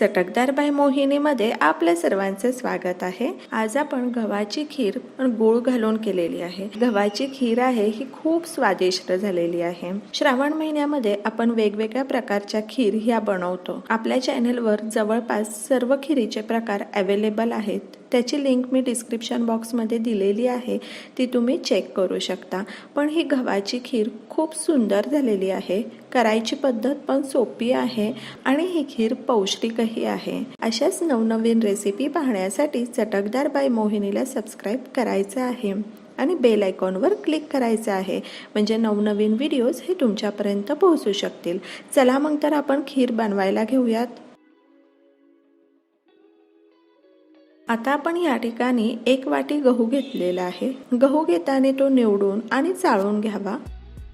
चटकदार बाय मोहिनीमध्ये आपल्या सर्वांचे स्वागत आहे. आज आपण गव्हाची खीर पण गूळ घालून केलेली आहे. गव्हाची खीर आहे ही खूप स्वादिष्ट झालेली आहे. श्रावण महिन्यामध्ये आपण वेगवेगळ्या प्रकारच्या खीर ह्या बनवतो. आपल्या चॅनलवर जवळपास सर्व खिरीचे प्रकार अवेलेबल आहेत. त्याची लिंक मी डिस्क्रिप्शन बॉक्समध्ये दिलेली आहे. ती तुम्ही चेक करू शकता. पण ही गव्हाची खीर खूप सुंदर झालेली आहे. करायची पद्धत पण सोपी आहे आणि ही खीर पौष्टिकही आहे. अशाच नवनवीन रेसिपी पाहण्यासाठी चटकदार बाय मोहिनीला सबस्क्राईब करायचं आहे. आणि बेल आयकॉनवर क्लिक करायचं आहे. म्हणजे नवनवीन व्हिडिओज हे तुमच्यापर्यंत पोहोचू शकतील. चला मग तर आपण खीर बनवायला घेऊयात. आता आपण या ठिकाणी एक वाटी गहू घेतलेला आहे. गहू घेताना तो निवडून आणि चाळून घ्यावा.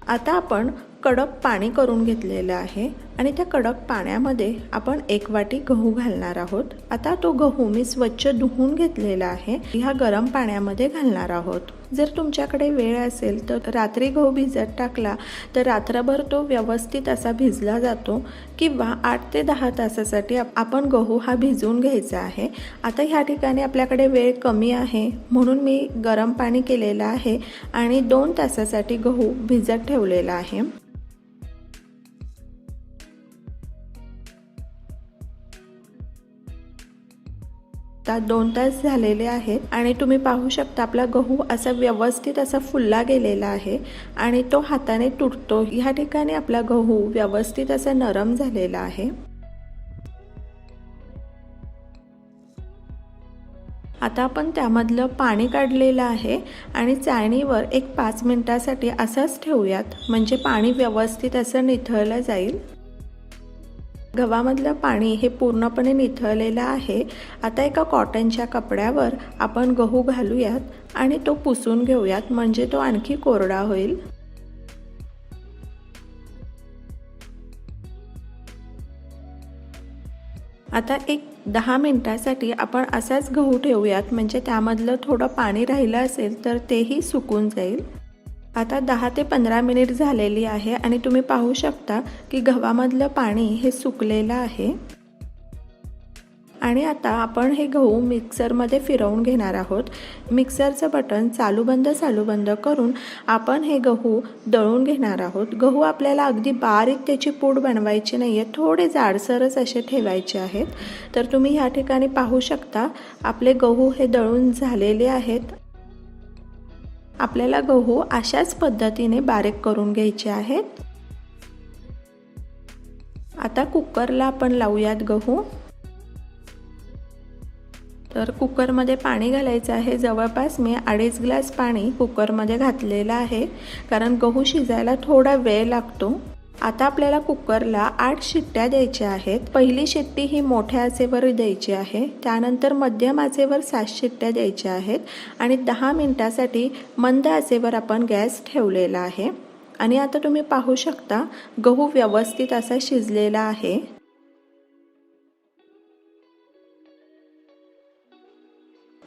आता आपण कडक पाणी करून घेतलेलं आहे आणि त्या कडक पाण्यामध्ये आपण एक वाटी गहू घालणार आहोत. आता तो गहू मी स्वच्छ धुवून घेतलेला आहे. ह्या गरम पाण्यामध्ये घालणार आहोत. जर तुमच्याकडे वेळ असेल तर रात्री गहू भिजत टाकला तर रात्रभर तो व्यवस्थित असा भिजला जातो किंवा आठ ते दहा तासासाठी आपण गहू हा भिजवून घ्यायचा आहे. आता ह्या ठिकाणी आपल्याकडे वेळ कमी आहे म्हणून मी गरम पाणी केलेलं आहे आणि दोन तासासाठी गहू भिजत ठेवलेला आहे. आता दोन तास झालेले आहेत आणि तुम्ही पाहू शकता आपला गहू असा व्यवस्थित असा फुलला गेलेला आहे आणि तो हाताने तुटतो. ह्या ठिकाणी आपला गहू व्यवस्थित असा नरम झालेला आहे. आता आपण त्यामधलं पाणी काढलेलं आहे आणि चाळणीवर एक पाच मिनटासाठी असंच ठेवूयात. म्हणजे पाणी व्यवस्थित असं निथळलं जाईल. गव्हामधलं पाणी हे पूर्णपणे निथळलेलं आहे. आता एका कॉटनच्या कपड्यावर आपण गहू घालूयात आणि तो पुसून घेऊयात म्हणजे तो आणखी कोरडा होईल. आता एक दहा मिनटासाठी आपण असाच गहू ठेवूयात म्हणजे त्यामधलं थोडं पाणी राहिलं असेल तर तेही सुकून जाईल. आता दहा ते पंधरा मिनिट झालेली आहे आणि तुम्ही पाहू शकता की गव्हामधलं पाणी हे सुकलेलं आहे. आणि आता आपण हे गहू मिक्सरमध्ये फिरवून घेणार आहोत. मिक्सरचं बटन चालू बंद चालू बंद करून आपण हे गहू दळून घेणार आहोत. गहू आपल्याला अगदी बारीक त्याची पूड बनवायची नाही आहे थोडे जाडसरच असे ठेवायचे आहेत. तर तुम्ही ह्या ठिकाणी पाहू शकता आपले गहू हे दळून झालेले आहेत. आपल्याला गहू अशाच पद्धतीने बारीक करून घ्यायचे आहेत. आता कुकरला आपण लावूयात गहू. तर कुकरमध्ये पाणी घालायचं आहे. जवळपास मी अडीच ग्लास पाणी कुकरमध्ये घातलेलं आहे. कारण गहू शिजायला थोडा वेळ लागतो. आता आपल्याला कुकरला आठ शिट्ट्या द्यायच्या आहेत. पहिली शिट्टी ही मोठ्या आचेवर द्यायची आहे. त्यानंतर मध्यम आचेवर सात शिट्ट्या द्यायच्या आहेत आणि दहा मिनटासाठी मंद आचेवर आपण गॅस ठेवलेला आहे. आणि आता तुम्ही पाहू शकता गहू व्यवस्थित असा शिजलेला आहे.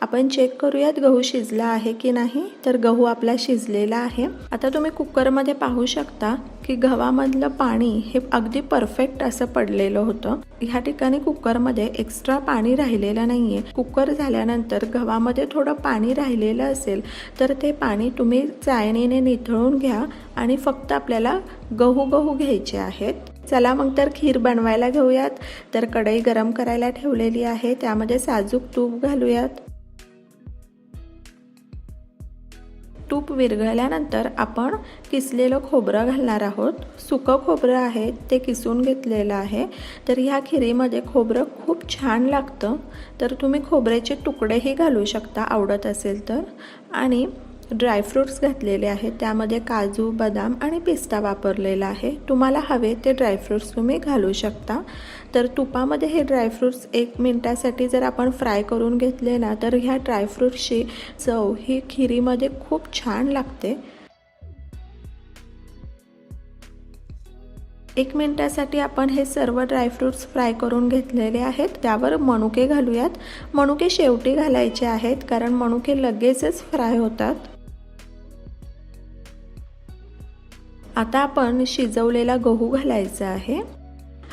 आपण चेक करूयात गहू शिजला आहे की नाही. तर गहू आपला शिजलेला आहे. आता तुम्ही कुकरमध्ये पाहू शकता की गव्हामधलं पाणी हे अगदी परफेक्ट असं पडलेलं होतं. ह्या ठिकाणी कुकरमध्ये एक्स्ट्रा पाणी राहिलेलं नाही आहे कुकर झाल्यानंतर गव्हामध्ये थोडं पाणी राहिलेलं असेल तर ते पाणी तुम्ही चाळणीने निथळून घ्या आणि फक्त आपल्याला गहू गहू घ्यायचे आहेत. चला मग तर खीर बनवायला घेऊयात. तर कढई गरम करायला ठेवलेली आहे. त्यामध्ये साजूक तूप घालूयात. तूप विरघळल्यानंतर आपण किसलेलं खोबरं घालणार आहोत. सुकं खोबरं आहे ते किसून घेतलेलं आहे. तर ह्या खिरीमध्ये खोबरं खूप छान लागतं. तर तुम्ही खोबऱ्याचे तुकडेही घालू शकता आवडत असेल तर. आणि ड्रायफ्रूट्स घातलेले आहेत. त्यामध्ये काजू बदाम आणि पिस्ता वापरलेला आहे. तुम्हाला हवे ते ड्रायफ्रूट्स तुम्ही घालू शकता. तर तुपामध्ये हे ड्रायफ्रूट्स एक मिनटासाठी जर आपण फ्राय करून घेतले ना तर ह्या ड्रायफ्रूट्सची चव ही खिरीमध्ये खूप छान लागते. एक मिनटासाठी आपण हे सर्व ड्रायफ्रूट्स फ्राय करून घेतलेले आहेत. त्यावर मनुके घालूयात. मनुके शेवटी घालायचे आहेत कारण मनुके लगेचच फ्राय होतात. आता आपण शिजवलेला गहू घालायचा आहे.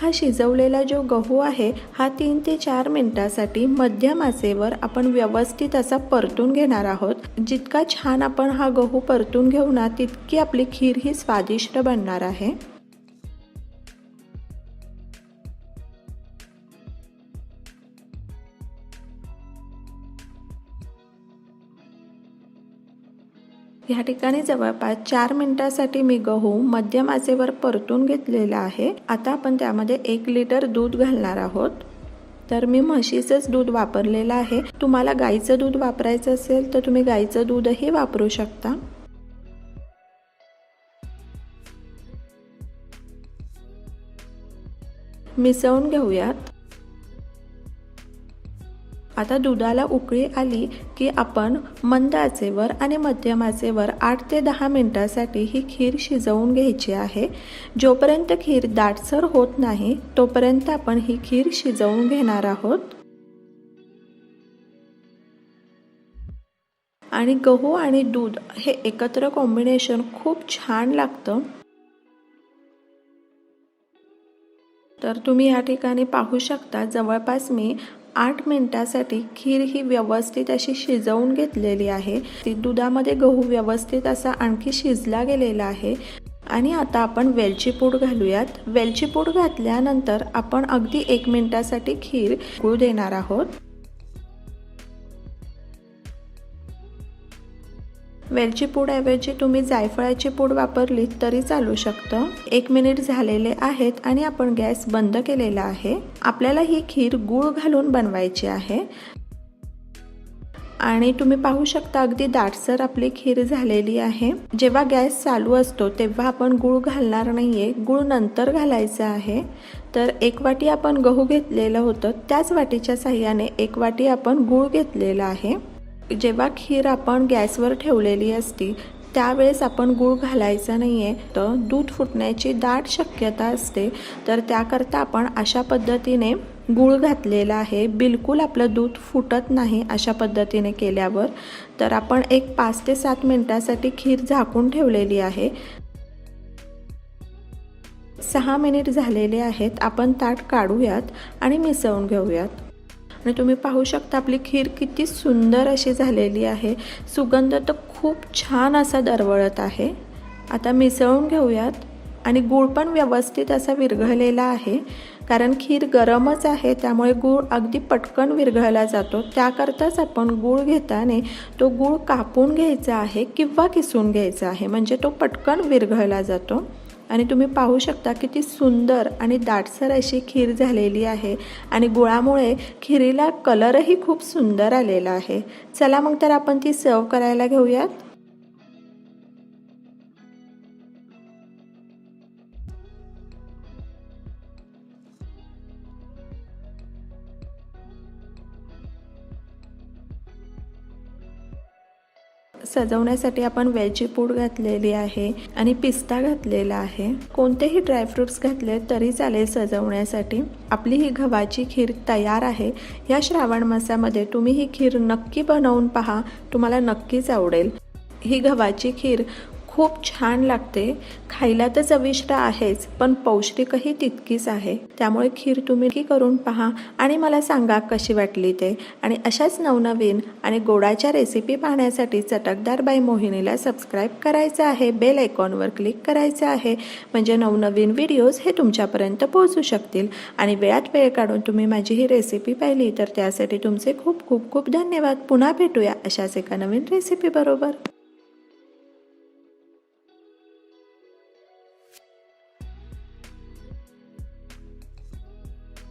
हा शिजवलेला जो गहू आहे हा तीन ते चार मिनटासाठी मध्यम आचेवर आपण व्यवस्थित असा परतून घेणार आहोत. जितका छान आपण हा गहू परतून घेऊ ना तितकी आपली खीर ही स्वादिष्ट बनणार आहे. ह्या ठिकाणी जवळपास चार मिनिटासाठी मी गहू मध्यम आचेवर परतून घेतलेला आहे. आता आपण त्यामध्ये एक लिटर दूध घालणार आहोत. तर मी म्हशीचंच दूध वापरलेलं आहे. तुम्हाला गाईचं दूध वापरायचं असेल तर तुम्ही गाईचं दूधही वापरू शकता. मिसळून घेऊयात. आता दुधाला उकळी आली की आपण मंद आचेवर आणि मध्यम आचेवर आठ ते दहा मिनटासाठी ही खीर शिजवून घ्यायची आहे. जोपर्यंत खीर दाटसर होत नाही तोपर्यंत आपण ही खीर शिजवून घेणार आहोत. आणि गहू आणि दूध हे एकत्र कॉम्बिनेशन खूप छान लागतं. तर तुम्ही या ठिकाणी पाहू शकता जवळपास मी आठ मिनटासाठी खीर ही व्यवस्थित अशी शिजवून घेतलेली आहे. ती दुधामध्ये गहू व्यवस्थित असा आणखी शिजला गेलेला आहे. आणि आता आपण वेलची पूड घालूयात. वेलची पूड घातल्यानंतर आपण अगदी एक मिनिटासाठी खीर गुळ देणार आहोत. वेलची पूडऐवजी तुम्ही जायफळाची पूड वापरली तरी चालू शकतं. एक मिनिट झालेले आहेत आणि आपण गॅस बंद केलेला आहे. आपल्याला ही खीर गूळ घालून बनवायची आहे. आणि तुम्ही पाहू शकता अगदी दाटसर आपली खीर झालेली आहे. जेव्हा गॅस चालू असतो तेव्हा आपण गूळ घालणार नाहीये. गूळ नंतर घालायचं आहे. तर एक वाटी आपण गहू घेतलेलं होतं. त्याच वाटीच्या साह्याने एक वाटी आपण गूळ घेतलेला आहे. जेव्हा खीर आपण गॅसवर ठेवलेली असती त्यावेळेस आपण गूळ घालायचा नाही आहे तर दूध फुटण्याची दाट शक्यता असते. तर त्याकरता आपण अशा पद्धतीने गूळ घातलेला आहे. बिलकुल आपलं दूध फुटत नाही अशा पद्धतीने केल्यावर. तर आपण एक पाच ते सात मिनटासाठी खीर झाकून ठेवलेली आहे. सहा मिनिट झालेले आहेत. आपण ताट काढूयात आणि मिसळून घेऊयात. आणि तुम्ही पाहू शकता आपली खीर किती सुंदर अशी झालेली आहे. सुगंध तर खूप छान असा दरवळत आहे. आता मिसळून घेऊयात. आणि गूळ पण व्यवस्थित असा विरघळलेला आहे. कारण खीर गरमच आहे त्यामुळे गूळ अगदी पटकन विरघळला जातो. त्याकरताच आपण गूळ घेताना तो गूळ कापून घ्यायचा आहे किंवा किसून घ्यायचा आहे. म्हणजे तो पटकन विरघळला जातो. आणि तुम्ही पाहू शकता किती सुंदर आणि दाटसर अशी खीर झालेली आहे. आणि गुळामुळे खिरीला कलरही खूप सुंदर आलेला आहे. चला मग तर आपण ती सर्व करायला घेऊयात. सजवण्यासाठी आपण वेलची पूड घातलेली आहे आणि पिस्ता घातलेला आहे. कोणतेही ड्रायफ्रुट्स घातले तरी चालेल सजवण्यासाठी. आपली ही गव्हाची खीर तयार आहे. या श्रावण मासामध्ये तुम्ही ही खीर नक्की बनवून पहा. तुम्हाला नक्कीच आवडेल. ही गव्हाची खीर खूप छान लागते. खायला तर चविष्ट आहेच पण पौष्टिकही तितकीच आहे. त्यामुळे खीर तुम्ही करून पहा आणि मला सांगा कशी वाटली ते. आणि अशाच नवनवीन आणि गोडाच्या रेसिपी पाहण्यासाठी चटकदार बाई मोहिनीला सबस्क्राईब करायचं आहे. बेल आयकॉनवर क्लिक करायचं आहे. म्हणजे नवनवीन व्हिडिओज हे तुमच्यापर्यंत पोहोचू शकतील. आणि वेळात वेळ काढून तुम्ही माझी ही रेसिपी पाहिली तर त्यासाठी तुमचे खूप खूप खूप धन्यवाद. पुन्हा भेटूया अशाच एका नवीन रेसिपी बरोबर.